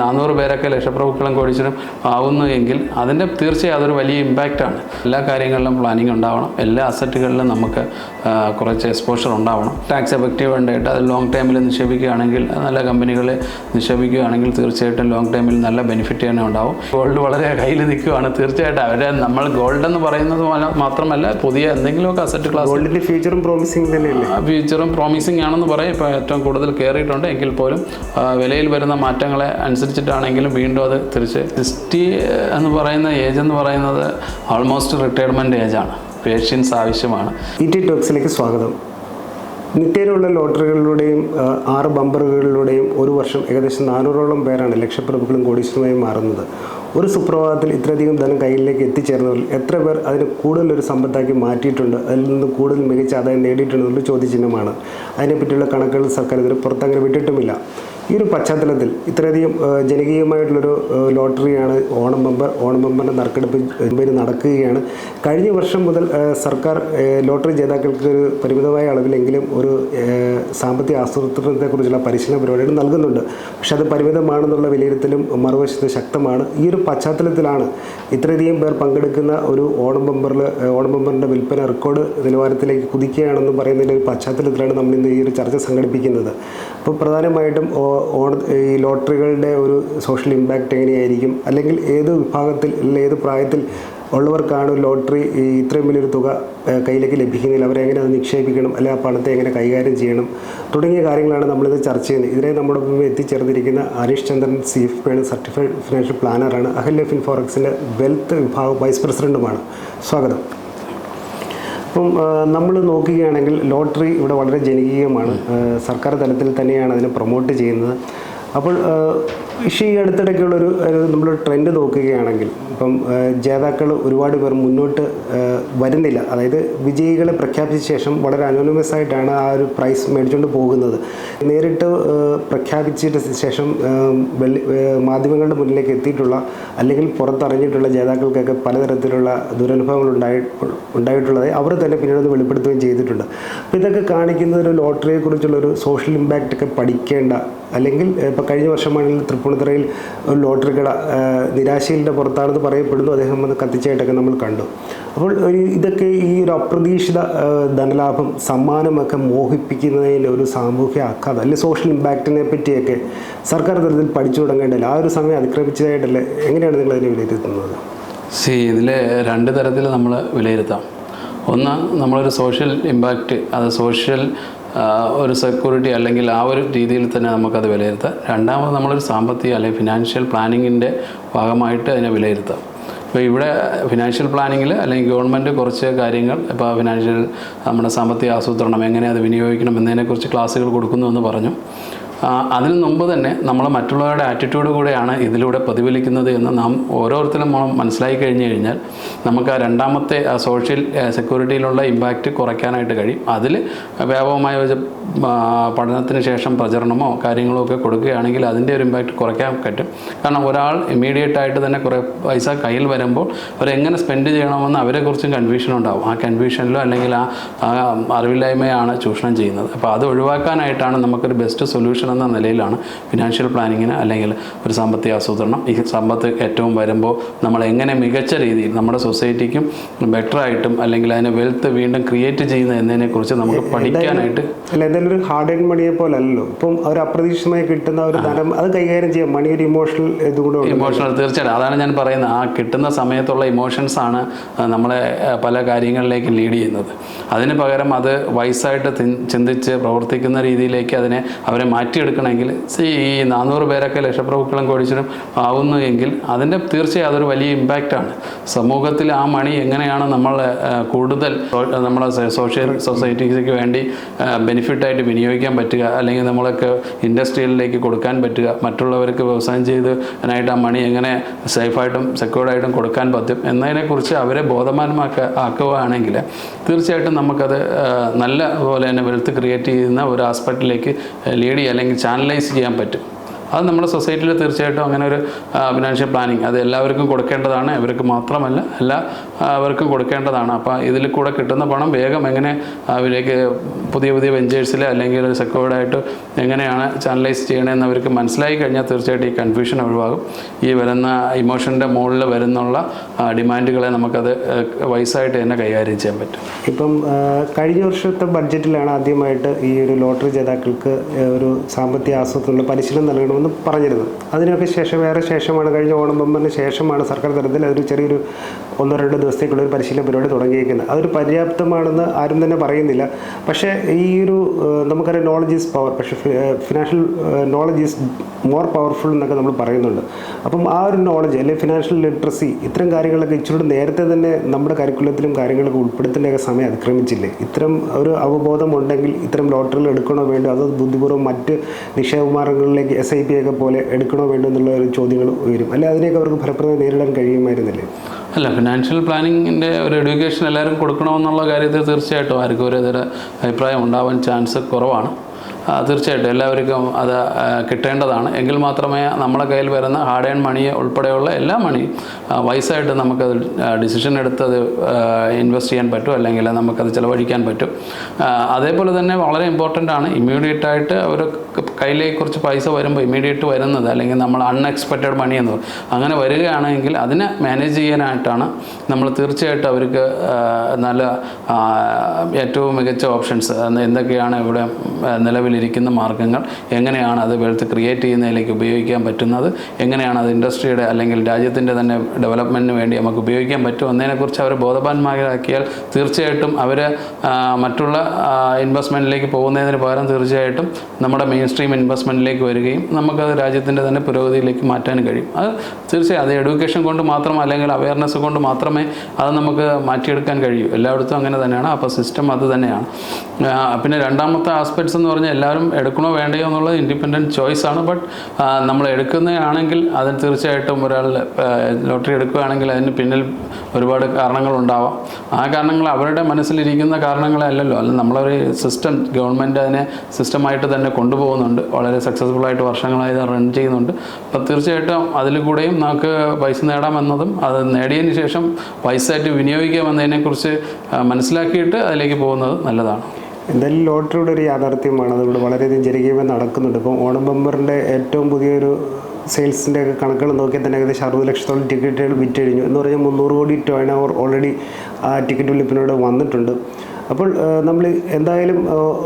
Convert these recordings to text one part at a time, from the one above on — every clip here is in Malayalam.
നാനൂറ് പേരൊക്കെ ലക്ഷപ്രഭുക്കളും കോടീശ്വരം ആവുന്നു എങ്കിൽ അതിന്റെ തീർച്ചയായും അതൊരു വലിയ ഇമ്പാക്റ്റാണ് എല്ലാ കാര്യങ്ങളിലും പ്ലാനിങ് ഉണ്ടാവണം. എല്ലാ അസറ്റുകളിലും നമുക്ക് കുറച്ച് എക്സ്പോഷർ ഉണ്ടാവണം. ടാക്സ് എഫക്റ്റീവ് ഉണ്ടായിട്ട് അത് ലോങ് ടൈമിൽ നിക്ഷേപിക്കുകയാണെങ്കിൽ നല്ല കമ്പനികളെ നിക്ഷേപിക്കുകയാണെങ്കിൽ തീർച്ചയായിട്ടും ലോങ് ടൈമിൽ നല്ല ബെനിഫിറ്റ് തന്നെ ഉണ്ടാവും. ഗോൾഡ് വളരെ കയ്യിൽ നിൽക്കുകയാണ് തീർച്ചയായിട്ടും അവരെ നമ്മൾ ഗോൾഡ് എന്ന് പറയുന്നത് മാത്രമല്ല പുതിയ എന്തെങ്കിലുമൊക്കെ അസറ്റ് ക്ലാസ് ഗോൾഡിന്റെ ഫ്യൂച്ചറും പ്രോമിസിംഗ് തന്നെയല്ലേ ഫ്യൂച്ചറും പ്രോമിസിംഗ് ആണെന്ന് പറയും. ഇപ്പോൾ ഏറ്റവും കൂടുതൽ കയറിയിട്ടുണ്ട് എങ്കിൽ പോലും വിലയിൽ വരുന്ന മാറ്റങ്ങളെ അനുസരിച്ചിട്ടാണെങ്കിലും വീണ്ടും അത് തിരിച്ച് സിക്സ്റ്റി എന്ന് പറയുന്ന ഏജ് എന്ന് പറയുന്നത് ഓൾമോസ്റ്റ് റിട്ടയർമെന്റ് ഏജാണ് പേഷ്യൻസ് ആവശ്യമാണ്. ഇ ടി ടോക്സിലേക്ക് സ്വാഗതം. നിത്യേനയുള്ള ലോട്ടറികളിലൂടെയും ആറ് ബമ്പറുകളിലൂടെയും ഒരു വർഷം ഏകദേശം നാനൂറോളം പേരാണ് ലക്ഷപ്രഭുക്കളും കോടീശ്വരമായി മാറുന്നത്. ഒരു സുപ്രഭാതത്തിൽ ഇത്രയധികം ധനം കയ്യിലേക്ക് എത്തിച്ചേർന്നവരിൽ എത്ര പേർ അതിന് കൂടുതലൊരു സമ്പത്താക്കി മാറ്റിയിട്ടുണ്ട്? അതിൽ നിന്ന് കൂടുതൽ മികച്ച ആദായം നേടിയിട്ടുണ്ടെന്നുള്ള ചോദ്യചിഹ്നമാണ്. അതിനെപ്പറ്റിയുള്ള കണക്കുകൾ സർക്കാർ ഇതിന് പുറത്തങ്ങനെ വിട്ടിട്ടുമില്ല. ഈ ഒരു പശ്ചാത്തലത്തിൽ ഇത്രയധികം ജനകീയമായിട്ടുള്ളൊരു ലോട്ടറിയാണ് ഓണം ബമ്പർ ഓണം ബമ്പറിന്റെ നറുക്കെടുപ്പ് മുംബൈയിൽ നടക്കുകയാണ്. കഴിഞ്ഞ വർഷം മുതൽ സർക്കാർ ലോട്ടറി ജേതാക്കൾക്ക് ഒരു പരിമിതമായ അളവിലെങ്കിലും ഒരു സാമ്പത്തിക ആസൂത്രണത്തെക്കുറിച്ചുള്ള പരിശീലന പരിപാടികൾ നൽകുന്നുണ്ട്. പക്ഷെ അത് പരിമിതമാണെന്നുള്ള വിലയിരുത്തലും മറുവശത്ത് ശക്തമാണ്. ഈ ഒരു പശ്ചാത്തലത്തിലാണ് ഇത്രയധികം പേർ പങ്കെടുക്കുന്ന ഒരു ഓണം ബമ്പറിൽ ഓണം ബമ്പറിന്റെ വിൽപ്പന റെക്കോർഡ് നിലവാരത്തിലേക്ക് കുതിക്കുകയാണെന്ന് പറയുന്നതിന്റെ ഒരു പശ്ചാത്തലത്തിലാണ് നമ്മൾ ഇന്ന് ഈ ഒരു ചർച്ച സംഘടിപ്പിക്കുന്നത്. അപ്പോൾ പ്രധാനമായിട്ടും ഈ ലോട്ടറികളുടെ ഒരു സോഷ്യൽ ഇമ്പാക്റ്റ് എങ്ങനെയായിരിക്കും? അല്ലെങ്കിൽ ഏത് വിഭാഗത്തിൽ അല്ലെങ്കിൽ ഏത് പ്രായത്തിൽ ഉള്ളവർക്കാണ് ലോട്ടറി ഇത്രയും വലിയൊരു തുക കയ്യിലേക്ക് ലഭിക്കുന്നില്ല അവരെങ്ങനെ അത് നിക്ഷേപിക്കണം? അല്ലെങ്കിൽ ആ പണത്തെ എങ്ങനെ കൈകാര്യം ചെയ്യണം? തുടങ്ങിയ കാര്യങ്ങളാണ് നമ്മളിത് ചർച്ച ചെയ്യുന്നത്. ഇതിനെ നമ്മുടെ മുമ്പിൽ എത്തിച്ചേർന്നിരിക്കുന്ന Harish Chandran C F certified financial പ്ലാനറാണ് Ahalya ഫിൻഫോറക്സിന്റെ വെൽത്ത് വിഭാഗം വൈസ് പ്രസിഡന്റുമാണ് സ്വാഗതം. അപ്പം നമ്മൾ നോക്കുകയാണെങ്കിൽ ലോട്ടറി ഇവിടെ വളരെ ജനകീയമാണ്. സർക്കാർ തലത്തിൽ തന്നെയാണ് അതിനെ പ്രൊമോട്ട് ചെയ്യുന്നത്. അപ്പോൾ പക്ഷേ ഈ അടുത്തിടയ്ക്കുള്ളൊരു നമ്മൾ ട്രെൻഡ് നോക്കുകയാണെങ്കിൽ ഇപ്പം ജേതാക്കൾ ഒരുപാട് പേർ മുന്നോട്ട് വരുന്നില്ല. അതായത് വിജയികളെ പ്രഖ്യാപിച്ച ശേഷം വളരെ അനോണിമസ് ആയിട്ടാണ് ആ ഒരു പ്രൈസ് മേടിച്ചുകൊണ്ട് പോകുന്നത്. നേരിട്ട് പ്രഖ്യാപിച്ചിട്ട് ശേഷം വെള്ളി മാധ്യമങ്ങളുടെ മുന്നിലേക്ക് എത്തിയിട്ടുള്ള അല്ലെങ്കിൽ പുറത്തറിഞ്ഞിട്ടുള്ള ജേതാക്കൾക്കൊക്കെ പലതരത്തിലുള്ള ദുരനുഭവങ്ങൾ ഉണ്ടായി ഉണ്ടായിട്ടുള്ളത് അവർ തന്നെ പിന്നീട് അത് വെളിപ്പെടുത്തുകയും ചെയ്തിട്ടുണ്ട്. അപ്പോൾ ഇതൊക്കെ കാണിക്കുന്നത് ഒരു ലോട്ടറിയെക്കുറിച്ചുള്ള ഒരു സോഷ്യൽ ഇമ്പാക്റ്റ് ഒക്കെ പഠിക്കേണ്ട അല്ലെങ്കിൽ ഇപ്പോൾ കഴിഞ്ഞ വർഷമാണെങ്കിൽ തൃപ്പൂണിത്തുറയിൽ ഒരു ലോട്ടറി കട നിരാശയിലിന്റെ നിരാശയിലെ പുറത്താണെന്ന് പറയപ്പെടുന്നു. അദ്ദേഹം വന്ന് കത്തിച്ചായിട്ടൊക്കെ നമ്മൾ കണ്ടു. അപ്പോൾ ഒരു ഇതൊക്കെ ഈ ഒരു അപ്രതീക്ഷിത ധനലാഭം സമ്മാനമൊക്കെ മോഹിപ്പിക്കുന്നതിന്റെ ഒരു സാമൂഹ്യ ആഘാതം അല്ലെങ്കിൽ സോഷ്യൽ ഇമ്പാക്റ്റിനെ പറ്റിയൊക്കെ സർക്കാർ തലത്തിൽ പഠിച്ചു തുടങ്ങേണ്ടല്ലോ ആ ഒരു സമയം അതിക്രമിച്ചതായിട്ടല്ലേ? എങ്ങനെയാണ് നിങ്ങൾ അതിനെ വിലയിരുത്തുന്നത്? സി ഇതിൽ രണ്ട് തരത്തിൽ നമ്മൾ വിലയിരുത്താം. ഒന്ന് നമ്മളൊരു സോഷ്യൽ ഇമ്പാക്റ്റ് അത് സോഷ്യൽ ഒരു സെക്യൂരിറ്റി അല്ലെങ്കിൽ ആ ഒരു രീതിയിൽ തന്നെ നമുക്കത് വിലയിരുത്താം. രണ്ടാമത് നമ്മളൊരു സാമ്പത്തിക അല്ലെങ്കിൽ ഫിനാൻഷ്യൽ പ്ലാനിങ്ങിന്റെ ഭാഗമായിട്ട് അതിനെ വിലയിരുത്താം. ഇപ്പോൾ ഇവിടെ ഫിനാൻഷ്യൽ പ്ലാനിങ്ങിൽ അല്ലെങ്കിൽ ഗവൺമെന്റ് കുറച്ച് കാര്യങ്ങൾ ഇപ്പോൾ ഫിനാൻഷ്യൽ നമ്മുടെ സാമ്പത്തിക ആസൂത്രണം എങ്ങനെ അത് വിനിയോഗിക്കണം എന്നതിനെക്കുറിച്ച് ക്ലാസ്സുകൾ കൊടുക്കുന്നു എന്ന് പറഞ്ഞു. അതിന് മുമ്പ് തന്നെ നമ്മൾ മറ്റുള്ളവരുടെ ആറ്റിറ്റ്യൂഡ് കൂടെയാണ് ഇതിലൂടെ പ്രതിഫലിക്കുന്നത് എന്ന് നാം ഓരോരുത്തരും നമ്മൾ മനസ്സിലാക്കി കഴിഞ്ഞു കഴിഞ്ഞാൽ നമുക്ക് ആ രണ്ടാമത്തെ സോഷ്യൽ സെക്യൂരിറ്റിയിലുള്ള ഇമ്പാക്റ്റ് കുറയ്ക്കാനായിട്ട് കഴിയും. അതിൽ വ്യാപകമായ പഠനത്തിന് ശേഷം പ്രചരണമോ കാര്യങ്ങളോ ഒക്കെ കൊടുക്കുകയാണെങ്കിൽ അതിന്റെ ഒരു ഇമ്പാക്റ്റ് കുറയ്ക്കാൻ പറ്റും. കാരണം ഒരാൾ ഇമ്മീഡിയറ്റ് ആയിട്ട് തന്നെ കുറേ പൈസ കയ്യിൽ വരുമ്പോൾ അവരെങ്ങനെ സ്പെൻഡ് ചെയ്യണമെന്ന് അവരെക്കുറിച്ചും കൺഫ്യൂഷൻ ഉണ്ടാവും. ആ കൺഫ്യൂഷനിലോ അല്ലെങ്കിൽ ആ അറിവില്ലായ്മയാണ് ചൂഷണം ചെയ്യുന്നത്. അപ്പോൾ അത് ഒഴിവാക്കാനായിട്ടാണ് നമുക്കൊരു ബെസ്റ്റ് സൊല്യൂഷൻ എന്ന നിലയിലാണ്. ഫിനാൻഷ്യൽ പ്ലാനിങ്ങിന് അല്ലെങ്കിൽ ഒരു സാമ്പത്തിക ആസൂത്രണം. ഈ സമ്പത്ത് ഏറ്റവും വരുമ്പോൾ നമ്മൾ എങ്ങനെ മികച്ച രീതിയിൽ നമ്മുടെ സൊസൈറ്റിക്കും ബെറ്റർ ആയിട്ടും അല്ലെങ്കിൽ അതിനെ വെൽത്ത് വീണ്ടും ക്രിയേറ്റ് ചെയ്യുന്ന എന്നതിനെക്കുറിച്ച് നമുക്ക് പഠിക്കാനായിട്ട് അല്ല എന്തായാലും ഒരു ഹാർഡ് ആൻഡ് മണിയെ പോലെ അല്ലല്ലോ ഇപ്പം ഒരു അപ്രതീക്ഷിതമായി കിട്ടുന്ന ഒരു ധനം അത് കൈകാര്യം ചെയ്യാം. മണി ഒരു ഇമോഷണൽ ഇതുകൂടെ ഇമോഷണൽ തീർച്ചയായിട്ടും. അതാണ് ഞാൻ പറയുന്നത്. ആ കിട്ടുന്ന സമയത്തുള്ള ഇമോഷൻസ് ആണ് നമ്മളെ പല കാര്യങ്ങളിലേക്ക് ലീഡ് ചെയ്യുന്നത്. അതിന് പകരം അത് വയസ്സായിട്ട് ചിന്തിച്ച് പ്രവർത്തിക്കുന്ന രീതിയിലേക്ക് അതിനെ അവരെ മാറ്റിയെടുക്കണമെങ്കിൽ see, ഈ നാനൂറ് പേരൊക്കെ ലക്ഷപ്രഭുക്കളും കോടീശ്വരം ആവുന്നു എങ്കിൽ അതിന്റെ തീർച്ചയായും അതൊരു വലിയ ഇമ്പാക്റ്റാണ് സമൂഹത്തിൽ ആ മണി എങ്ങനെയാണ് നമ്മൾ കൂടുതൽ സോ- നമ്മളെ സോഷ്യൽ സൊസൈറ്റീസിക്ക് വേണ്ടി ബെനിഫിറ്റായിട്ട് വിനിയോഗിക്കാൻ പറ്റുക അല്ലെങ്കിൽ നമ്മളൊക്കെ ഇൻഡസ്ട്രിയലിലേക്ക് കൊടുക്കാൻ പറ്റുക മറ്റുള്ളവർക്ക് വ്യവസായം ചെയ്ത് അതിനായിട്ട് ആ മണി എങ്ങനെ സേഫായിട്ടും സെക്യൂർഡായിട്ടും കൊടുക്കാൻ പറ്റും എന്നതിനെക്കുറിച്ച് അവരെ ബോധവാന്മാക്ക ആക്കുകയാണെങ്കിൽ തീർച്ചയായിട്ടും നമുക്കത് നല്ല പോലെ തന്നെ വെൽത്ത് ക്രിയേറ്റ് ചെയ്യുന്ന ഒരു ആസ്പെക്റ്റിലേക്ക് ലീഡ് ചെയ്യുക അല്ലെങ്കിൽ ചാനലൈസ് ചെയ്യാൻ പറ്റും. അത് നമ്മുടെ സൊസൈറ്റിയിൽ തീർച്ചയായിട്ടും അങ്ങനെ ഒരു ഫിനാൻഷ്യൽ പ്ലാനിങ് അത് എല്ലാവർക്കും കൊടുക്കേണ്ടതാണ്. ഇവർക്ക് മാത്രമല്ല എല്ലാവർക്കും കൊടുക്കേണ്ടതാണ്. അപ്പോൾ ഇതിൽ കൂടെ കിട്ടുന്ന പണം വേഗം എങ്ങനെ അവരേക്ക് പുതിയ പുതിയ വെഞ്ചേഴ്സിൽ അല്ലെങ്കിൽ സെക്യൂർഡായിട്ട് എങ്ങനെയാണ് ചാനലൈസ് ചെയ്യണമെന്ന് അവർക്ക് മനസ്സിലായി കഴിഞ്ഞാൽ തീർച്ചയായിട്ടും ഈ കൺഫ്യൂഷൻ ഒഴിവാകും. ഈ വരുന്ന ഇമോഷന്റെ മുകളിൽ വരുന്നുള്ള ഡിമാൻഡുകളെ നമുക്കത് വയസ്സായിട്ട് തന്നെ കൈകാര്യം ചെയ്യാൻ പറ്റും. ഇപ്പം കഴിഞ്ഞ വർഷത്തെ ബഡ്ജറ്റിലാണ് ആദ്യമായിട്ട് ഈ ഒരു ലോട്ടറി ജേതാക്കൾക്ക് ഒരു സാമ്പത്തിക ആസൂത്രണ പരിശീലനം നൽകണമെന്ന് പറഞ്ഞിരുന്നത്. അതിനൊക്കെ ശേഷം വേറെ ശേഷമാണ് കഴിഞ്ഞ ഓണം ബമ്പറിന് ശേഷമാണ് സർക്കാർ തലത്തിൽ അതൊരു ചെറിയൊരു ഒന്നോ രണ്ടോ ദിവസത്തേക്കുള്ള ഒരു പരിശീലന പരിപാടി തുടങ്ങിയിരിക്കുന്നത്. അതൊരു പര്യാപ്തമാണെന്ന് ആരും തന്നെ പറയുന്നില്ല. പക്ഷേ ഈ ഒരു നമുക്കറിയാം നോളജ് ഈസ് പവർ പക്ഷേ financial knowledge is more powerful എന്നൊക്കെ നമ്മൾ പറയുന്നുണ്ട്. അപ്പം ആ ഒരു നോളജ് അല്ലെങ്കിൽ ഫിനാൻഷ്യൽ ലിറ്ററസി ഇത്തരം കാര്യങ്ങളൊക്കെ ഇച്ചിരി നേരത്തെ തന്നെ നമ്മുടെ കരിക്കുലത്തിലും കാര്യങ്ങളൊക്കെ ഉൾപ്പെടുത്തേണ്ട സമയം അതിക്രമിച്ചില്ലേ? ഇത്തരം ഒരു അവബോധം ഉണ്ടെങ്കിൽ ഇത്തരം ലോട്ടറികൾ എടുക്കണോ വേണ്ടോ? അതോ ബുദ്ധിപൂർവം മറ്റ് നിക്ഷേപ മാർഗങ്ങളിലേക്ക് എസ് ഐ പി ഒക്കെ പോലെ എടുക്കണോ വേണ്ടോ എന്നുള്ള ഒരു ചോദ്യങ്ങൾ ഉയരും. അല്ലെ അതിനെയൊക്കെ അവർക്ക് ഫലപ്രദമായി നേരിടാൻ കഴിയുമായിരുന്നില്ലേ? അല്ല ഫിനാൻഷ്യൽ പ്ലാനിങ്ങിന്റെ ഒരു എഡ്യൂക്കേഷൻ എല്ലാവരും കൊടുക്കണമെന്നുള്ള കാര്യത്തിൽ തീർച്ചയായിട്ടും ആർക്കും ഒരു അഭിപ്രായം ഉണ്ടാവാൻ ചാൻസ് കുറവാണ്. തീർച്ചയായിട്ടും. എല്ലാവർക്കും അത് കിട്ടേണ്ടതാണ്. എങ്കിൽ മാത്രമേ നമ്മുടെ കയ്യിൽ വരുന്ന ഹാർഡ് ആൻഡ് മണി ഉൾപ്പെടെയുള്ള എല്ലാ മണിയും വയസ്സായിട്ട് നമുക്കത് ഡിസിഷൻ എടുത്ത് ഇൻവെസ്റ്റ് ചെയ്യാൻ പറ്റും അല്ലെങ്കിൽ നമുക്കത് ചിലവഴിക്കാൻ പറ്റും. അതേപോലെ തന്നെ വളരെ ഇമ്പോർട്ടന്റ് ആണ്. ഇമ്മീഡിയറ്റ് ആയിട്ട് അവർ കയ്യിലേക്ക് കുറച്ച് പൈസ വരുമ്പോൾ ഇമ്മീഡിയറ്റ് വരുന്നത് അല്ലെങ്കിൽ നമ്മൾ അൺഎക്സ്പെക്റ്റഡ് മണി എന്ന്. അങ്ങനെ വരികയാണെങ്കിൽ അതിനെ മാനേജ് ചെയ്യാനായിട്ടാണ് നമ്മൾ തീർച്ചയായിട്ടും അവർക്ക് നല്ല ഏറ്റവും മികച്ച ഓപ്ഷൻസ് എന്തൊക്കെയാണ് ഇവിടെ ആ, നിലവിലിരിക്കുന്ന മാർഗങ്ങൾ എങ്ങനെയാണ് അത് വെൽത്ത് ക്രിയേറ്റ് ചെയ്യുന്നതിലേക്ക് ഉപയോഗിക്കാൻ പറ്റുന്നത് എങ്ങനെയാണ് അത് ഇൻഡസ്ട്രിയുടെ അല്ലെങ്കിൽ രാജ്യത്തിന്റെ തന്നെ ഡെവലപ്മെന്റിന് വേണ്ടി നമുക്ക് ഉപയോഗിക്കാൻ പറ്റും എന്നതിനെക്കുറിച്ച് അവർ ബോധവാന്മാരാക്കിയാൽ തീർച്ചയായിട്ടും അവർ മറ്റുള്ള ഇൻവെസ്റ്റ്മെന്റിലേക്ക് പോകുന്നതിന് പകരം തീർച്ചയായിട്ടും നമ്മുടെ മെയിൻ സ്ട്രീം ഇൻവെസ്റ്റ്മെന്റിലേക്ക് വരികയും നമുക്കത് രാജ്യത്തിന്റെ തന്നെ പുരോഗതിയിലേക്ക് മാറ്റാൻ കഴിയും. അത് തീർച്ചയായും അത് എഡ്യൂക്കേഷൻ കൊണ്ട് മാത്രം അല്ലെങ്കിൽ അവയർനെസ് കൊണ്ട് മാത്രമേ അത് നമുക്ക് മാറ്റിയെടുക്കാൻ കഴിയൂ. എല്ലായിടത്തും അങ്ങനെ തന്നെയാണ്. അപ്പോൾ സിസ്റ്റം അത് തന്നെയാണ്. പിന്നെ രണ്ടാമത്തെ ആസ്പെക്ട്സ് എന്ന് പറഞ്ഞാൽ എല്ലാവരും എടുക്കണോ വേണ്ടയോ എന്നുള്ളത് ഇൻഡിപെൻഡന്റ് ചോയ്സ് ആണ്. ബട്ട് നമ്മൾ എടുക്കുന്നതാണെങ്കിൽ അതിന് തീർച്ചയായിട്ടും ഒരാൾ ലോട്ടറി എടുക്കുകയാണെങ്കിൽ അതിന് പിന്നിൽ ഒരുപാട് കാരണങ്ങളുണ്ടാവാം. ആ കാരണങ്ങൾ അവരുടെ മനസ്സിലിരിക്കുന്ന കാരണങ്ങളല്ലല്ലോ അല്ല നമ്മളൊരു സിസ്റ്റം ഗവൺമെന്റ് അതിനെ സിസ്റ്റമായിട്ട് തന്നെ കൊണ്ടുപോകുന്നുണ്ട്. വളരെ സക്സസ്ഫുൾ ആയിട്ട് വർഷങ്ങളായി റൺ ചെയ്യുന്നുണ്ട്. അപ്പോൾ തീർച്ചയായിട്ടും അതിൽ കൂടെയും നമുക്ക് പൈസ നേടാമെന്നതും അത് നേടിയതിന് ശേഷം പൈസ ആയിട്ട് വിനിയോഗിക്കാമെന്നതിനെക്കുറിച്ച് മനസ്സിലാക്കിയിട്ട് അതിലേക്ക് പോകുന്നത് നല്ലതാണ്. എന്തായാലും ലോട്ടറിയുടെ ഒരു യാഥാർത്ഥ്യമാണ്. അതിവിടെ വളരെയധികം ജനകീയമായി നടക്കുന്നുണ്ട്. ഇപ്പം ഓണം ബമ്പറിന്റെ ഏറ്റവും പുതിയൊരു സെയിൽസിന്റെ ഒക്കെ കണക്കുകൾ നോക്കിയാൽ തന്നെ ഏകദേശം അറുപത് ലക്ഷത്തോളം ടിക്കറ്റുകൾ വിറ്റഴിഞ്ഞു. എന്ന് പറഞ്ഞാൽ മുന്നൂറ് കോടി ടേൺ ഓൾറെഡി ആ ടിക്കറ്റ് വിളിപ്പിനോട് വന്നിട്ടുണ്ട്. അപ്പോൾ നമ്മൾ എന്തായാലും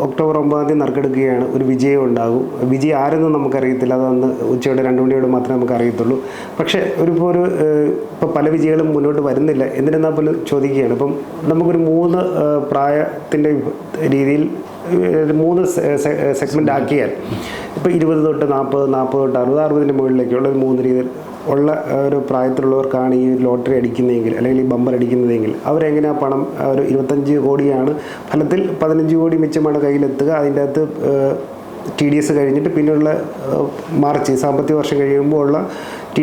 ഒക്ടോബർ ഒമ്പതാം തീയതി നറുക്കെടുക്കുകയാണ്. ഒരു വിജയം ഉണ്ടാകും. വിജയം ആരെന്നും നമുക്കറിയത്തില്ല. അത് അന്ന് ഉച്ചയോടെ രണ്ട് മണിയോടെ മാത്രമേ നമുക്ക് അറിയത്തുള്ളൂ പക്ഷേ ഒരു ഇപ്പോൾ ഒരു ഇപ്പോൾ പല വിജയങ്ങളും മുന്നോട്ട് വരുന്നില്ല. എന്നിരുന്നാൽ പോലും ചോദിക്കുകയാണ്. ഇപ്പം നമുക്കൊരു മൂന്ന് പ്രായത്തിന്റെ രീതിയിൽ മൂന്ന് സെഗ്മെന്റ് ആക്കിയാൽ ഇപ്പോൾ ഇരുപത് തൊട്ട് നാൽപ്പത് നാൽപ്പത് തൊട്ട് അറുപത് അറുപതിന്റെ മുകളിലേക്കുള്ള മൂന്ന് രീതിയിൽ ഉള്ള ഒരു പ്രായത്തിലുള്ളവർക്കാണ് ഈ ലോട്ടറി അടിക്കുന്നതെങ്കിൽ അല്ലെങ്കിൽ ഈ ബമ്പർ അടിക്കുന്നതെങ്കിൽ അവരെങ്ങനെയാ പണം ഒരു ഇരുപത്തഞ്ച് കോടിയാണ്. ഫലത്തിൽ പതിനഞ്ച് കോടി മിച്ചമാണ് കയ്യിലെത്തുക. അതിന്റെ അകത്ത് ടി ഡി എസ് കഴിഞ്ഞിട്ട് പിന്നെയുള്ള മാർച്ച് സാമ്പത്തിക വർഷം കഴിയുമ്പോൾ ഉള്ള ടി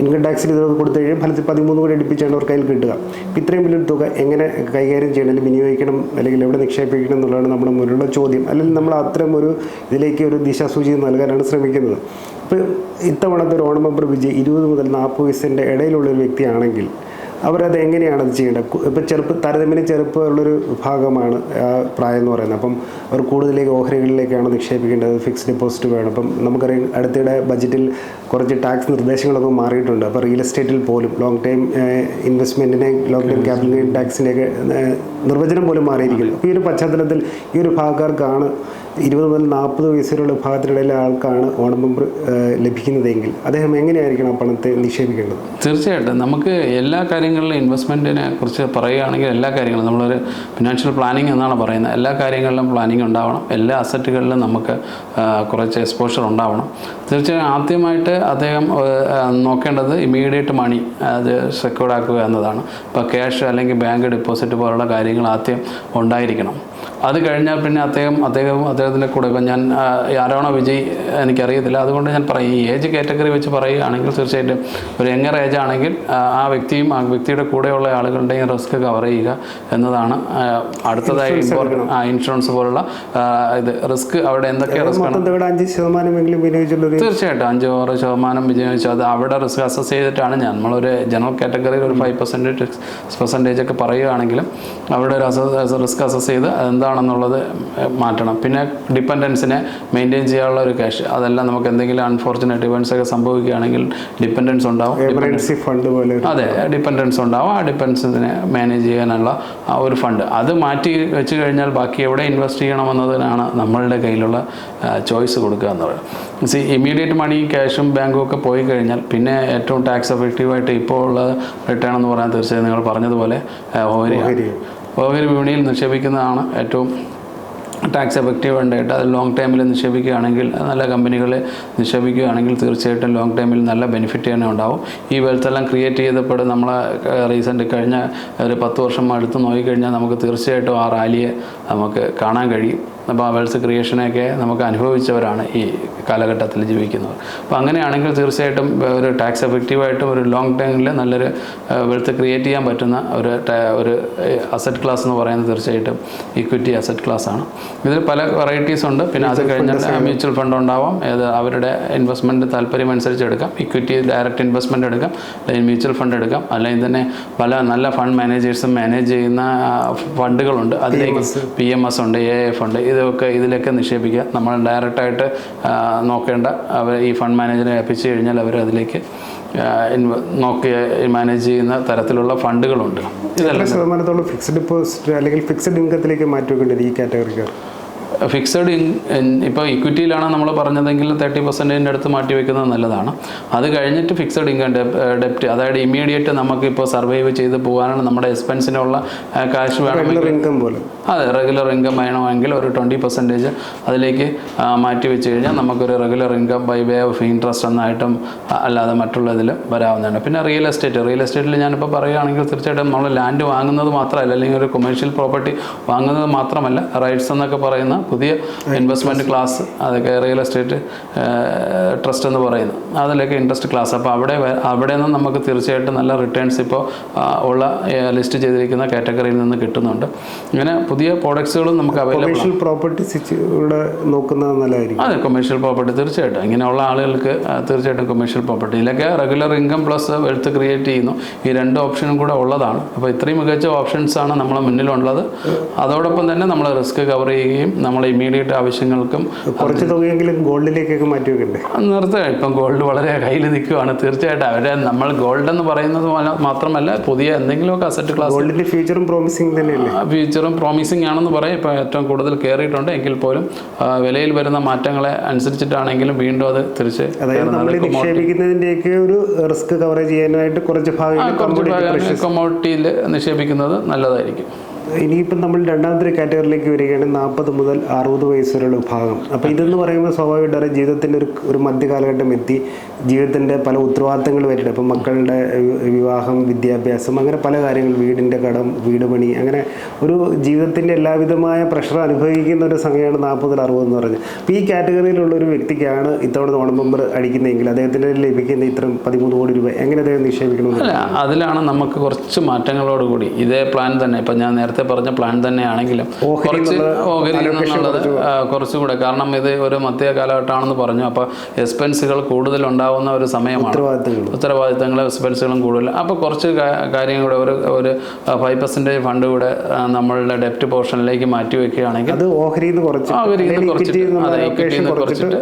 ഇൻകം ടാക്സിൽ ഇതൊക്കെ കൊടുത്തു കഴിയുമ്പോൾ ഫലത്തിൽ പതിമൂന്ന് കോടി അടുപ്പിച്ചാണ് അവർ കയ്യിൽ കിട്ടുക. ഇത്രയും വലിയൊരു തുക എങ്ങനെ കൈകാര്യം ചെയ്യണം അല്ലെങ്കിൽ വിനിയോഗിക്കണം അല്ലെങ്കിൽ എവിടെ നിക്ഷേപിക്കണം എന്നുള്ളതാണ് നമ്മുടെ മുന്നിലുള്ള ചോദ്യം. അല്ലെങ്കിൽ നമ്മൾ അത്തരം ഒരു ഇതിലേക്ക് ഒരു ദിശാസൂചി നൽകാനാണ് ശ്രമിക്കുന്നത്. ഇപ്പോൾ ഇത്തവണത്തെ ഒരു നമ്പർ വിജയ് ഇരുപത് മുതൽ നാൽപ്പത് വയസ്സിന്റെ ഇടയിലുള്ള ഒരു വ്യക്തിയാണെങ്കിൽ അവരത് എങ്ങനെയാണ് അത് ചെയ്യേണ്ടത്? ഇപ്പോൾ ഇപ്പം ചെറുപ്പ താരതമ്യേന ചെറുപ്പമുള്ളൊരു ആ പ്രായം എന്ന് പറയുന്നത്. അപ്പം അവർ കൂടുതലേക്ക് ഓഹരികളിലേക്കാണ് നിക്ഷേപിക്കേണ്ടത് ഫിക്സ്ഡ് ഡെപ്പോസിറ്റ് വേണം. അപ്പം നമുക്കറിയാം അടുത്തിടെ ബജറ്റിൽ കുറച്ച് ടാക്സ് നിർദ്ദേശങ്ങളൊക്കെ മാറിയിട്ടുണ്ട്. അപ്പോൾ റിയൽ എസ്റ്റേറ്റിൽ പോലും ലോങ് ടൈം ഇൻവെസ്റ്റ്മെന്റിനെ ലോങ് ടൈം ക്യാപിറ്റൽ ഗെയിൻ ടാക്സിന്റെയൊക്കെ നിർവചനം പോലും മാറിയിരിക്കുന്നു. അപ്പോൾ ഈ ഒരു പശ്ചാത്തലത്തിൽ ഈ ഒരു ഭാഗക്കാർക്കാണ് ഇരുപത് മുതൽ നാൽപ്പത് വയസ്സിലുള്ള വിഭാഗത്തിനിടയിലെ ആൾക്കാണ് ഓണം ബമ്പർ ലഭിക്കുന്നതെങ്കിൽ അദ്ദേഹം എങ്ങനെയായിരിക്കണം ആ പണത്തെ നിക്ഷേപിക്കേണ്ടത്? തീർച്ചയായിട്ടും. നമുക്ക് എല്ലാ കാര്യങ്ങളിലും ഇൻവെസ്റ്റ്മെന്റിനെ കുറിച്ച് പറയുകയാണെങ്കിൽ എല്ലാ കാര്യങ്ങളും നമ്മളൊരു ഫിനാൻഷ്യൽ പ്ലാനിങ് എന്നാണ് പറയുന്നത്. എല്ലാ കാര്യങ്ങളിലും പ്ലാനിങ് ഉണ്ടാവണം. എല്ലാ അസറ്റുകളിലും നമുക്ക് കുറച്ച് എക്സ്പോഷർ ഉണ്ടാവണം. തീർച്ചയായും ആദ്യമായിട്ട് അദ്ദേഹം നോക്കേണ്ടത് ഇമ്മീഡിയറ്റ് മണി അത് സെക്യൂർഡ് ആക്കുക എന്നതാണ്. ഇപ്പോൾ ക്യാഷ് അല്ലെങ്കിൽ ബാങ്ക് ഡെപ്പോസിറ്റ് പോലുള്ള കാര്യങ്ങൾ ആദ്യം ഉണ്ടായിരിക്കണം. അത് കഴിഞ്ഞാൽ പിന്നെ അദ്ദേഹം അദ്ദേഹം അദ്ദേഹത്തിന്റെ കൂടെ ഇപ്പം ഞാൻ ആരാണോ വിജയ് എനിക്കറിയത്തില്ല. അതുകൊണ്ട് ഞാൻ പറയും ഈ ഏജ് കാറ്റഗറി വെച്ച് പറയുകയാണെങ്കിൽ തീർച്ചയായിട്ടും ഒരു യങ്ങർ ഏജ് ആണെങ്കിൽ ആ, വ്യക്തിയും ആ വ്യക്തിയുടെ കൂടെയുള്ള ആളുകളുടെയും റിസ്ക് കവർ ചെയ്യുക എന്നതാണ് അടുത്തതായി ആ ഇൻഷുറൻസ് പോലുള്ള ഇത് റിസ്ക് അവിടെ എന്തൊക്കെ റിസ്ക് തീർച്ചയായിട്ടും അഞ്ച് ആറ് ശതമാനം വിജയിച്ചു അത് അവിടെ റിസ്ക് അസസ് ചെയ്തിട്ടാണ് ഞാൻ. നമ്മളൊരു ജനറൽ കാറ്റഗറിയിൽ ഒരു ഫൈവ് പെർസെന്റേജ് പെർസെന്റേജ് ഒക്കെ പറയുകയാണെങ്കിലും അവിടെ ഒരു അസസ് റിസ്ക് അസസ് ചെയ്ത് എന്താണ് എന്താണെന്നുള്ളത് മാറ്റണം. പിന്നെ ഡിപ്പെൻഡൻസിനെ മെയിന്റെയിൻ ചെയ്യാനുള്ള ഒരു ക്യാഷ്. അതെല്ലാം നമുക്ക് എന്തെങ്കിലും അൺഫോർച്ചുനേറ്റ് ഇവൻസ് ഒക്കെ സംഭവിക്കുകയാണെങ്കിൽ ഡിപ്പെൻഡൻസ് ഉണ്ടാവും. ഫണ്ട് പോലെ അതെ ഡിപ്പെൻഡൻസ് ഉണ്ടാവും. ആ ഡിപ്പെൻഡൻസിനെ മാനേജ് ചെയ്യാനുള്ള ആ ഒരു ഫണ്ട്. അത് മാറ്റി വെച്ച് കഴിഞ്ഞാൽ ബാക്കി എവിടെ ഇൻവെസ്റ്റ് ചെയ്യണമെന്നതിനാണ് നമ്മളുടെ കയ്യിലുള്ള ചോയ്സ് കൊടുക്കുക എന്ന് പറയുന്നത്. സി ഇമ്മീഡിയറ്റ് മണി ക്യാഷും ബാങ്കും ഒക്കെ പോയി കഴിഞ്ഞാൽ പിന്നെ ഏറ്റവും ടാക്സ് എഫക്റ്റീവായിട്ട് ഇപ്പോൾ ഉള്ള റിട്ടേൺ എന്ന് പറയാൻ തീർച്ചയായും നിങ്ങൾ പറഞ്ഞതുപോലെ ഓഹരി ഓഹരി. വിപണിയിൽ നിക്ഷേപിക്കുന്നതാണ് ഏറ്റവും ടാക്സ് എഫക്റ്റീവ് ഉണ്ടായിട്ട് അത് ലോങ് ടൈമിൽ നിക്ഷേപിക്കുകയാണെങ്കിൽ നല്ല കമ്പനികളെ നിക്ഷേപിക്കുകയാണെങ്കിൽ തീർച്ചയായിട്ടും ലോങ് ടൈമിൽ നല്ല ബെനിഫിറ്റ് തന്നെ ഉണ്ടാവും ഈ വെൽത്ത് എല്ലാം ക്രിയേറ്റ് ചെയ്തപ്പോൾ നമ്മൾ റീസെന്റ് കഴിഞ്ഞ ഒരു പത്ത് വർഷം അടുത്ത് നോക്കിക്കഴിഞ്ഞാൽ നമുക്ക് തീർച്ചയായിട്ടും ആ റാലിയെ നമുക്ക് കാണാൻ കഴിയും. അപ്പോൾ ആ വെൽത്ത് ക്രിയേഷനെയൊക്കെ നമുക്ക് അനുഭവിച്ചവരാണ് ഈ കാലഘട്ടത്തിൽ ജീവിക്കുന്നത്. അപ്പോൾ അങ്ങനെയാണെങ്കിൽ തീർച്ചയായിട്ടും ഒരു ടാക്സ് എഫക്റ്റീവായിട്ടും ഒരു ലോങ് ടേമിൽ നല്ലൊരു വെൽത്ത് ക്രിയേറ്റ് ചെയ്യാൻ പറ്റുന്ന ഒരു ഒരു അസറ്റ് ക്ലാസ് എന്ന് പറയുന്നത് തീർച്ചയായിട്ടും ഇക്വിറ്റി അസറ്റ് ക്ലാസ് ആണ്. ഇതിൽ പല വെറൈറ്റീസ് ഉണ്ട്. പിന്നെ അത് കഴിഞ്ഞാൽ മ്യൂച്വൽ ഫണ്ട് ഉണ്ടാവാം. ഏത് അവരുടെ ഇൻവെസ്റ്റ്മെന്റ് താല്പര്യം അനുസരിച്ച് എടുക്കാം. ഇക്വിറ്റി ഡയറക്റ്റ് ഇൻവെസ്റ്റ്മെന്റ് എടുക്കാം. അല്ലെങ്കിൽ മ്യൂച്വൽ ഫണ്ട് എടുക്കാം. അല്ലെങ്കിൽ തന്നെ പല നല്ല ഫണ്ട് മാനേജേഴ്സും മാനേജ് ചെയ്യുന്ന ഫണ്ടുകളുണ്ട് അതിലേക്ക് പി എം എസ് ഉണ്ട് എ എഫ് ഉണ്ട് ഇതൊക്കെ ഇതിലൊക്കെ നിക്ഷേപിക്കുക. നമ്മൾ ഡയറക്റ്റായിട്ട് നോക്കേണ്ട. അവർ ഈ ഫണ്ട് മാനേജറെ ഏൽപ്പിച്ച് കഴിഞ്ഞാൽ അവർ അതിലേക്ക് നോക്കി മാനേജ് ചെയ്യുന്ന തരത്തിലുള്ള ഫണ്ടുകളുണ്ട്. ഇതെല്ലാം. ശതമാനത്തോളം ഫിക്സ്ഡ് ഡിപ്പോസിറ്റ് അല്ലെങ്കിൽ ഫിക്സ്ഡ് ഇൻകത്തിലേക്ക് മാറ്റി വെക്കേണ്ടത് ഈ കാറ്റഗറിക്കാർ ഫിക്സഡ് ഇൻ ഇപ്പോൾ ഇക്വിറ്റിയിലാണ് നമ്മൾ പറഞ്ഞതെങ്കിൽ തേർട്ടി പെർസെന്റേജിന്റെ അടുത്ത് മാറ്റി വെക്കുന്നത് നല്ലതാണ്. അത് കഴിഞ്ഞിട്ട് ഫിക്സഡ് ഇൻകം ഡെപ്റ്റ് അതായത് ഇമ്മീഡിയറ്റ് നമുക്കിപ്പോൾ സർവൈവ് ചെയ്ത് പോകാനാണ് നമ്മുടെ എക്സ്പെൻസിനുള്ള കാശ് വേണമെങ്കിൽ ഇൻകം പോലെ. അതെ റെഗുലർ ഇൻകം വേണമെങ്കിൽ ഒരു ട്വന്റി പെർസെന്റേജ് അതിലേക്ക് മാറ്റി വെച്ച് കഴിഞ്ഞാൽ നമുക്കൊരു regular income by way of interest എന്നായിട്ടും അല്ലാതെ മറ്റുള്ളതിൽ വരാവുന്നതാണ്. പിന്നെ റിയൽ എസ്റ്റേറ്റ് റിയൽ എസ്റ്റേറ്റിൽ ഞാനിപ്പോൾ പറയുകയാണെങ്കിൽ തീർച്ചയായിട്ടും നമ്മൾ ലാൻഡ് വാങ്ങുന്നത് മാത്രമല്ല അല്ലെങ്കിൽ ഒരു കൊമേഴ്ഷ്യൽ പ്രോപ്പർട്ടി വാങ്ങുന്നത് മാത്രമല്ല റൈറ്റ്സ് എന്നൊക്കെ പറയുന്ന പുതിയ ഇൻവെസ്റ്റ്മെന്റ് ക്ലാസ് അതൊക്കെ റിയൽ എസ്റ്റേറ്റ് ട്രസ്റ്റ് എന്ന് പറയുന്നു. അതിലൊക്കെ ഇൻട്രസ്റ്റ് ക്ലാസ് അപ്പോൾ അവിടെ അവിടെ നിന്ന് നമുക്ക് തീർച്ചയായിട്ടും നല്ല റിട്ടേൺസ് ഇപ്പോൾ ഉള്ള ലിസ്റ്റ് ചെയ്തിരിക്കുന്ന കാറ്റഗറിയിൽ നിന്ന് കിട്ടുന്നുണ്ട്. ഇങ്ങനെ പുതിയ പ്രോഡക്ട്സുകളും നമുക്ക് അവൈലബിൾ പ്രോപ്പർട്ടി ഇവിടെ നോക്കുന്നത് നല്ലതായിരിക്കും. അതെ കൊമേഴ്ഷ്യൽ പ്രോപ്പർട്ടി തീർച്ചയായിട്ടും. ഇങ്ങനെയുള്ള ആളുകൾക്ക് തീർച്ചയായിട്ടും കൊമേഴ്ഷ്യൽ പ്രോപ്പർട്ടി ഇതിലൊക്കെ regular income plus wealth create ചെയ്യുന്നു. ഈ രണ്ട് ഓപ്ഷനും കൂടെ ഉള്ളതാണ്. അപ്പോൾ ഇത്രയും മികച്ച ഓപ്ഷൻസ് ആണ് നമ്മളെ മുന്നിലുള്ളത്. അതോടൊപ്പം തന്നെ നമ്മൾ റിസ്ക് കവർ ചെയ്യുകയും നമ്മളെ ഇമ്മീഡിയറ്റ് ആവശ്യങ്ങൾക്കും കുറച്ച് തുകയെങ്കിലും ഗോൾഡിലേക്കൊക്കെ മാറ്റി വെക്കണ്ടേ നിർത്തുക. ഇപ്പം ഗോൾഡ് വളരെ കയ്യിൽ നിൽക്കുകയാണ് തീർച്ചയായിട്ടും അവരെ നമ്മൾ ഗോൾഡ് എന്ന് പറയുന്നത് മല- മാത്രമല്ല പുതിയ എന്തെങ്കിലുമൊക്കെ അസറ്റ് ക്ലാസ് ഗോൾഡിന്റെ ഫ്യൂച്ചറും പ്രോമിസിങ് തന്നെയല്ലേ? ഫ്യൂച്ചറും പ്രോമിസിങ് ആണെന്ന് പറയും. ഇപ്പോൾ ഏറ്റവും കൂടുതൽ കയറിയിട്ടുണ്ട് എങ്കിൽ പോലും വിലയിൽ വരുന്ന മാറ്റങ്ങളെ അനുസരിച്ചിട്ടാണെങ്കിലും വീണ്ടും അത് തിരിച്ച് നിക്ഷേപിക്കുന്നതിന്റെയൊക്കെ ഒരു റിസ്ക് കവറേജ് ചെയ്യാനായിട്ട് കുറച്ച് ഭാഗം കമ്മോഡിറ്റിയിൽ നിക്ഷേപിക്കുന്നത് നല്ലതായിരിക്കും. ഇനിയിപ്പം നമ്മൾ രണ്ടാമത്തെ കാറ്റഗറിയിലേക്ക് വരികയാണ് നാൽപ്പത് മുതൽ അറുപത് വയസ്സ് വരെയുള്ള വിഭാഗം. അപ്പോൾ ഇതെന്ന് പറയുമ്പോൾ സ്വാഭാവികമായിട്ടും ജീവിതത്തിന്റെ ഒരു ഒരു മധ്യകാലഘട്ടം എത്തി. ജീവിതത്തിന്റെ പല ഉത്തരവാദിത്തങ്ങൾ വരുന്നുണ്ട്. അപ്പം മക്കളുടെ വിവാഹം വിദ്യാഭ്യാസം അങ്ങനെ പല കാര്യങ്ങൾ വീടിന്റെ കടം വീട് പണി അങ്ങനെ ഒരു ജീവിതത്തിന്റെ എല്ലാവിധമായ പ്രഷർ അനുഭവിക്കുന്ന ഒരു സമയമാണ് നാൽപ്പത് അറുപത് എന്ന് പറഞ്ഞത് അപ്പോൾ ഈ കാറ്റഗറിയിലുള്ള ഒരു വ്യക്തിക്കാണ് ഇത്തവണ ഓണം ബമ്പർ അടിക്കുന്നതെങ്കിൽ അദ്ദേഹത്തിന് ലഭിക്കുന്ന ഇത്തരം പതിമൂന്ന് കോടി രൂപ എങ്ങനെ അദ്ദേഹം നിക്ഷേപിക്കണമെന്ന് അല്ല അതിലാണ് നമുക്ക് കുറച്ച് മാറ്റങ്ങളോടുകൂടി ഇതേ പ്ലാൻ തന്നെ. ഇപ്പം ഞാൻ നേരത്തെ പറഞ്ഞ പ്ലാൻ തന്നെയാണെങ്കിലും കുറച്ച് ഓഹരി എന്നുള്ളത് കുറച്ചുകൂടെ. കാരണം ഇത് ഒരു മധ്യ കാലഘട്ടമാണെന്ന് പറഞ്ഞു. അപ്പോൾ എക്സ്പെൻസുകൾ കൂടുതൽ ഉണ്ടാവുന്ന ഒരു സമയമാണ്. ഉത്തരവാദിത്തങ്ങൾ. ഉത്തരവാദിത്തങ്ങളും എക്സ്പെൻസുകളും കൂടുതൽ. അപ്പോൾ കുറച്ച് കാര്യം കൂടെ ഒരു ഒരു ഫൈവ് പെർസെന്റേജ് ഫണ്ട് കൂടെ നമ്മളുടെ ഡെപ്റ്റ് പോർഷനിലേക്ക് മാറ്റി വെക്കുകയാണെങ്കിൽ കുറച്ചിട്ട്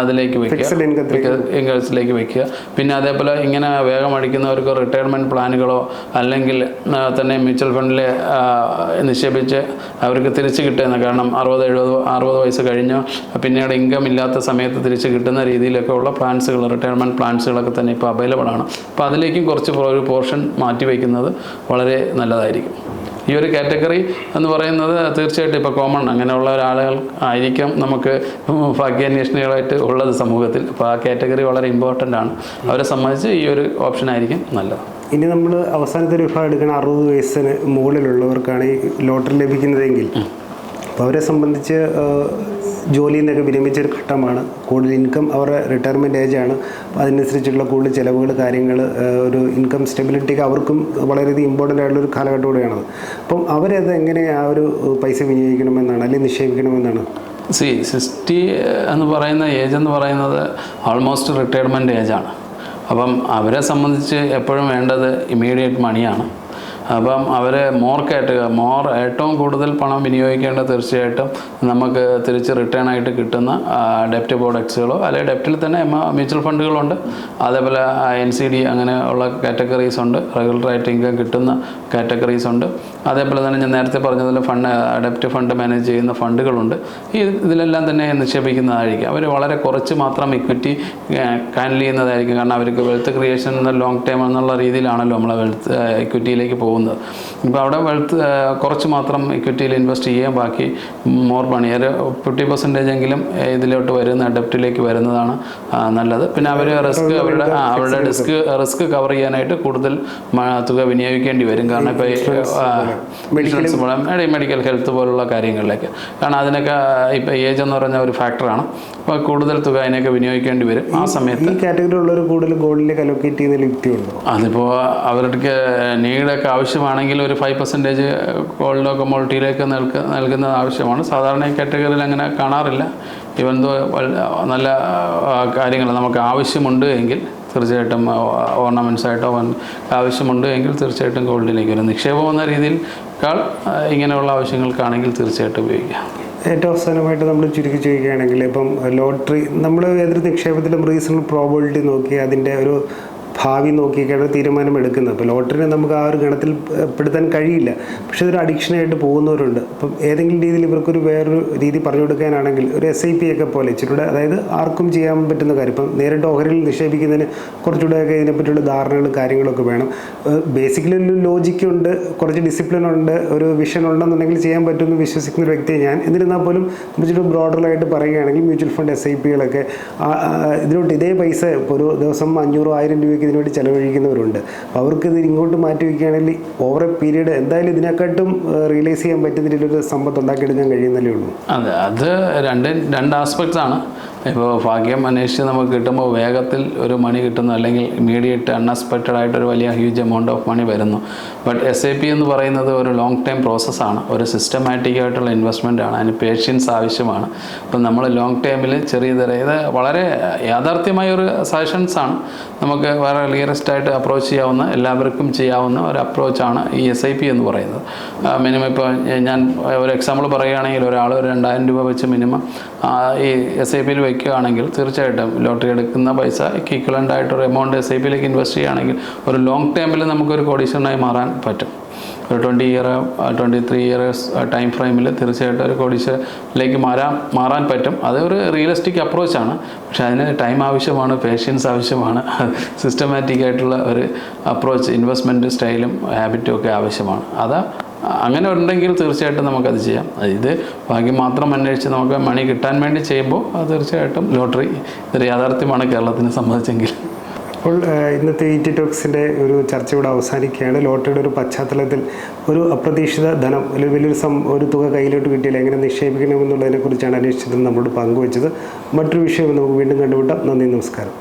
അതിലേക്ക് വെക്കുക. ഇൻകംസിലേക്ക് വെക്കുക. പിന്നെ അതേപോലെ ഇങ്ങനെ വേഗം അടിക്കുന്നവർക്ക് റിട്ടയർമെന്റ് പ്ലാനുകളോ അല്ലെങ്കിൽ തന്നെ മ്യൂച്വൽ ഫണ്ടിൽ നിക്ഷേപിച്ച് അവർക്ക് തിരിച്ച് കിട്ടുന്ന കാരണം അറുപത് എഴുപത് അറുപത് വയസ്സ് കഴിഞ്ഞോ. പിന്നീട് ഇൻകം ഇല്ലാത്ത സമയത്ത് തിരിച്ച് കിട്ടുന്ന രീതിയിലൊക്കെ ഉള്ള പ്ലാൻസുകൾ റിട്ടയർമെന്റ് പ്ലാൻസുകളൊക്കെ തന്നെ ഇപ്പോൾ അവൈലബിൾ ആണ്. അപ്പോൾ അതിലേക്കും കുറച്ച് ഒരു പോർഷൻ മാറ്റി വയ്ക്കുന്നത് വളരെ നല്ലതായിരിക്കും. ഈ ഒരു കാറ്റഗറി എന്ന് പറയുന്നത് തീർച്ചയായിട്ടും ഇപ്പോൾ കോമൺ അങ്ങനെയുള്ള ഒരാളുകൾ ആയിരിക്കും നമുക്ക് ഭാഗ്യാന്വേഷണികളായിട്ട് ഉള്ളത് സമൂഹത്തിൽ. അപ്പോൾ ആ കാറ്റഗറി വളരെ ഇമ്പോർട്ടന്റ് ആണ്. അവരെ സംബന്ധിച്ച് ഈ ഒരു ഓപ്ഷൻ ആയിരിക്കും നല്ലത്. ഇനി നമ്മൾ അവസാനത്തെ ഒരു വിഭാഗം എടുക്കുന്ന അറുപത് വയസ്സിന് മുകളിലുള്ളവർക്കാണ് ഈ ലോട്ടറി ലഭിക്കുന്നതെങ്കിൽ. അപ്പോൾ അവരെ സംബന്ധിച്ച് ജോലിയിൽ നിന്നൊക്കെ വിരമിച്ച ഒരു ഘട്ടമാണ്. കൂടുതൽ ഇൻകം അവരുടെ റിട്ടയർമെന്റ് ഏജാണ് അപ്പോൾ അതിനനുസരിച്ചുള്ള കൂടുതൽ ചിലവുകൾ കാര്യങ്ങൾ ഒരു ഇൻകം സ്റ്റെബിലിറ്റിക്ക് അവർക്കും വളരെയധികം ഇമ്പോർട്ടന്റ് ആയിട്ടുള്ള ഒരു കാലഘട്ടം കൂടെയാണത് അപ്പം അവരത് എങ്ങനെ ആ ഒരു പൈസ വിനിയോഗിക്കണമെന്നാണ് അല്ലെങ്കിൽ നിക്ഷേപിക്കണമെന്നാണ്? സി സിക്സ്റ്റി എന്ന് പറയുന്ന ഏജ് എന്ന് പറയുന്നത് ഓൾമോസ്റ്റ് റിട്ടയർമെന്റ് ഏജാണ് അപ്പം അവരെ സംബന്ധിച്ച് എപ്പോഴും വേണ്ടത് ഇമ്മീഡിയറ്റ് മണിയാണ് അപ്പം അവരെ മോർക്കായിട്ട് മോർ ഏറ്റവും കൂടുതൽ പണം വിനിയോഗിക്കേണ്ടത് തീർച്ചയായിട്ടും നമുക്ക് തിരിച്ച് റിട്ടേൺ ആയിട്ട് കിട്ടുന്ന ഡെപ്റ്റ് പ്രോഡക്ട്സുകളോ അല്ലെങ്കിൽ ഡെപ്റ്റിൽ തന്നെ മ്യൂച്വൽ ഫണ്ടുകളുണ്ട് അതേപോലെ എൻ സി ഡി അങ്ങനെ ഉള്ള കാറ്റഗറീസ് ഉണ്ട്. റെഗുലറായിട്ട് ഇൻകം കിട്ടുന്ന കാറ്റഗറീസ് ഉണ്ട്. അതേപോലെ തന്നെ ഞാൻ നേരത്തെ പറഞ്ഞതുപോലെ ഫണ്ട് ഡെപ്റ്റ് ഫണ്ട് മാനേജ് ചെയ്യുന്ന ഫണ്ടുകളുണ്ട് ഈ ഇതിലെല്ലാം തന്നെ നിക്ഷേപിക്കുന്നതായിരിക്കും. അവർ വളരെ കുറച്ച് മാത്രം ഇക്വിറ്റി ഹാൻഡിൽ ചെയ്യുന്നതായിരിക്കും. കാരണം അവർക്ക് വെൽത്ത് ക്രിയേഷൻ എന്ന ലോങ് ടേം എന്നുള്ള രീതിയിലാണല്ലോ നമ്മൾ വെൽത്ത് ഇക്വിറ്റിയിലേക്ക് പോകുന്നത്. ഇപ്പോൾ അവിടെ വെൽത്ത് കുറച്ച് മാത്രം ഇക്വിറ്റിയിൽ ഇൻവെസ്റ്റ് ചെയ്യാൻ ബാക്കി മോർ പണി ഒരു ഫിഫ്റ്റി പെർസെന്റേജ് എങ്കിലും ഇതിലോട്ട് വരുന്ന അഡപ്റ്റിലേക്ക് വരുന്നതാണ് നല്ലത്. പിന്നെ അവർ റിസ്ക് അവരുടെ അവരുടെ റിസ്ക് റിസ്ക് കവർ ചെയ്യാനായിട്ട് കൂടുതൽ തുക വിനിയോഗിക്കേണ്ടി വരും. കാരണം ഇപ്പോൾ ഇൻഷുറൻസ് മെഡിക്കൽ ഹെൽത്ത് പോലുള്ള കാര്യങ്ങളിലേക്ക്. കാരണം അതിനൊക്കെ ഇപ്പോൾ ഏജ് എന്ന് പറഞ്ഞ ഒരു ഫാക്ടറാണ് അപ്പോൾ കൂടുതൽ തുക അതിനൊക്കെ വിനിയോഗിക്കേണ്ടി വരും. ആ സമയത്ത് ഈ കാറ്റഗറി ഉള്ളവർ കൂടുതൽ ഗോൾഡിലേക്ക് അലോക്കേറ്റ് ചെയ്യുന്ന യുക്തിയുണ്ടോ? അതിപ്പോൾ അവർക്ക് നീഡൊക്കെ ആവശ്യമാണെങ്കിൽ ഒരു ഫൈവ് പെർസെന്റേജ് ഗോൾഡോ കമ്മോളിറ്റിയിലേക്ക് നൽക നൽകുന്നത് ആവശ്യമാണ്. സാധാരണ കാറ്റഗറിയിൽ അങ്ങനെ കാണാറില്ല. ഇവൻ നല്ല കാര്യങ്ങൾ നമുക്ക് ആവശ്യമുണ്ട് എങ്കിൽ തീർച്ചയായിട്ടും ഓർണമെന്റ്സ് ആയിട്ടോ ആവശ്യമുണ്ട് എങ്കിൽ തീർച്ചയായിട്ടും ഗോൾഡിലേക്ക് വരും. നിക്ഷേപം എന്ന രീതിയിൽക്കാൾ ഇങ്ങനെയുള്ള ആവശ്യങ്ങൾക്കാണെങ്കിൽ തീർച്ചയായിട്ടും ഉപയോഗിക്കാം. ഏറ്റവും അവസാനമായിട്ട് നമ്മൾ ചുരുക്കി ചോദിക്കുകയാണെങ്കിൽ ഇപ്പം ലോട്ടറി നമ്മൾ ഏതൊരു നിക്ഷേപത്തിലും റീസണൽ പ്രോബിലിറ്റി നോക്കി അതിന്റെ ഒരു ഭാവി നോക്കിയൊക്കെയാണ് തീരുമാനം എടുക്കുന്നത് അപ്പോൾ ലോട്ടറിനെ നമുക്ക് ആ ഒരു ഗണത്തിൽ പെടുത്താൻ കഴിയില്ല. പക്ഷെ ഇതൊരു അഡിക്ഷനായിട്ട് പോകുന്നവരുണ്ട്. അപ്പം ഏതെങ്കിലും രീതിയിൽ ഇവർക്കൊരു വേറൊരു രീതി പറഞ്ഞു കൊടുക്കാനാണെങ്കിൽ ഒരു എസ് ഐ പി ഒക്കെ പോലെ ഇച്ചിരൂടെ അതായത് ആർക്കും ചെയ്യാൻ പറ്റുന്ന കാര്യം. ഇപ്പം നേരിട്ട് ഓഹരിയിൽ നിക്ഷേപിക്കുന്നതിന് കുറച്ചുകൂടെയൊക്കെ ഇതിനെപ്പറ്റിയുള്ള ധാരണകളും കാര്യങ്ങളൊക്കെ വേണം. ബേസിക്കലി ഒരു ലോജിക്കുണ്ട് കുറച്ച് ഡിസിപ്ലിൻ ഉണ്ട് ഒരു വിഷൻ ഉണ്ടെന്നുണ്ടെങ്കിൽ ചെയ്യാൻ പറ്റുമെന്ന് വിശ്വസിക്കുന്ന ഒരു വ്യക്തിയെ ഞാൻ. എന്നിരുന്നാൽ പോലും കുറച്ചുകൂടി ബ്രോഡറായിട്ട് പറയുകയാണെങ്കിൽ മ്യൂച്വൽ ഫണ്ട് എസ് ഐ പികളൊക്കെ ഇതിലോട്ട് ഇതേ പൈസ ഇപ്പോൾ ഒരു ദിവസം അഞ്ഞൂറ് ആയിരം രൂപയ്ക്ക് ഇതിനുവേണ്ടി ചിലവഴിക്കുന്നവരുണ്ട്. അപ്പോൾ അവർക്ക് ഇത് ഇങ്ങോട്ട് മാറ്റി വയ്ക്കുകയാണെങ്കിൽ ഓവർ എ പീരീഡ് എന്തായാലും ഇതിനെക്കാട്ടും റിയലൈസ് ചെയ്യാൻ പറ്റുന്ന രീതിയിലൊരു സമ്പത്ത് ഉണ്ടാക്കിയെടുക്കാൻ കഴിയുന്നല്ലേ ഉള്ളൂ. അതെ അത് രണ്ട് രണ്ട് ആസ്പെക്ട്സ് ആണ്. ഇപ്പോൾ ഭാഗ്യം അന്വേഷിച്ച് നമുക്ക് കിട്ടുമ്പോൾ വേഗത്തിൽ ഒരു മണി കിട്ടുന്നു. അല്ലെങ്കിൽ ഇമീഡിയറ്റ് അൺഎക്സ്പെക്റ്റഡ് ആയിട്ട് ഒരു വലിയ ഹ്യൂജ് എമൗണ്ട് ഓഫ് മണി വരുന്നു. ബട്ട് എസ് ഐ പി എന്ന് പറയുന്നത് ഒരു ലോങ് ടൈം പ്രോസസ്സാണ് ഒരു സിസ്റ്റമാറ്റിക് ആയിട്ടുള്ള ഇൻവെസ്റ്റ്മെന്റ് ആണ്. അതിന് പേഷ്യൻസ് ആവശ്യമാണ്. അപ്പം നമ്മൾ ലോങ് ടൈമിൽ ചെറിയ തരം ഇത് വളരെ യാഥാർത്ഥ്യമായ ഒരു സജഷൻസ് ആണ്. നമുക്ക് വളരെ ക്ലിയറസ്റ്റ് ആയിട്ട് അപ്രോച്ച് ചെയ്യാവുന്ന എല്ലാവർക്കും ചെയ്യാവുന്ന ഒരു അപ്രോച്ചാണ് ഈ എസ് ഐ പി എന്ന് പറയുന്നത്. മിനിമം ഇപ്പോൾ ഞാൻ ഒരു എക്സാമ്പിൾ പറയുകയാണെങ്കിൽ ഒരാൾ ഒരു രണ്ടായിരം രൂപ വെച്ച് മിനിമം ഈ എസ് ഐ പിയിൽ വയ്ക്കുകയാണെങ്കിൽ തീർച്ചയായിട്ടും ലോട്ടറി എടുക്കുന്ന പൈസ ഈക്വലന്റ് ആയിട്ടൊരു എമൗണ്ട് എസ് ഐ പിയിലേക്ക് ഇൻവെസ്റ്റ് ചെയ്യുകയാണെങ്കിൽ ഒരു ലോങ് ടൈമിൽ നമുക്കൊരു കോടീശ്വരനായി മാറാൻ പറ്റും. ഒരു twenty year twenty three years time ഫ്രെയിമിൽ തീർച്ചയായിട്ടും ഒരു കോടീശ്വരയിലേക്ക് മാറാൻ മാറാൻ പറ്റും. അതൊരു റിയലിസ്റ്റിക് അപ്രോച്ചാണ് പക്ഷേ അതിന് ടൈം ആവശ്യമാണ് പേഷ്യൻസ് ആവശ്യമാണ് സിസ്റ്റമാറ്റിക് ആയിട്ടുള്ള ഒരു അപ്രോച്ച് ഇൻവെസ്റ്റ്മെന്റ് സ്റ്റൈലും ഹാബിറ്റും ഒക്കെ ആവശ്യമാണ്. അത് അങ്ങനെ ഉണ്ടെങ്കിൽ തീർച്ചയായിട്ടും നമുക്കത് ചെയ്യാം. ഇത് ഭാഗ്യം മാത്രം അന്വേഷിച്ച് നമുക്ക് മണി കിട്ടാൻ വേണ്ടി ചെയ്യുമ്പോൾ അത് തീർച്ചയായിട്ടും ലോട്ടറി ഇതൊരു യാഥാർത്ഥ്യമാണ് കേരളത്തിനെ സംബന്ധിച്ചെങ്കിൽ. അപ്പോൾ ഇന്നത്തെ ഇ ടി ടോക്സിന്റെ ഒരു ചർച്ച ഇവിടെ അവസാനിക്കുകയാണ്. ലോട്ടറിയുടെ ഒരു പശ്ചാത്തലത്തിൽ ഒരു അപ്രതീക്ഷിത ധനം അല്ലെങ്കിൽ വലിയൊരു സം ഒരു തുക കയ്യിലോട്ട് കിട്ടിയാൽ എങ്ങനെ നിക്ഷേപിക്കണമെന്നുള്ളതിനെക്കുറിച്ചാണ് അന്വേഷിച്ചത് നമ്മളോട് പങ്കുവച്ചത്. മറ്റൊരു വിഷയം നമുക്ക് വീണ്ടും കണ്ടുമുട്ടാം. നന്ദി നമസ്കാരം.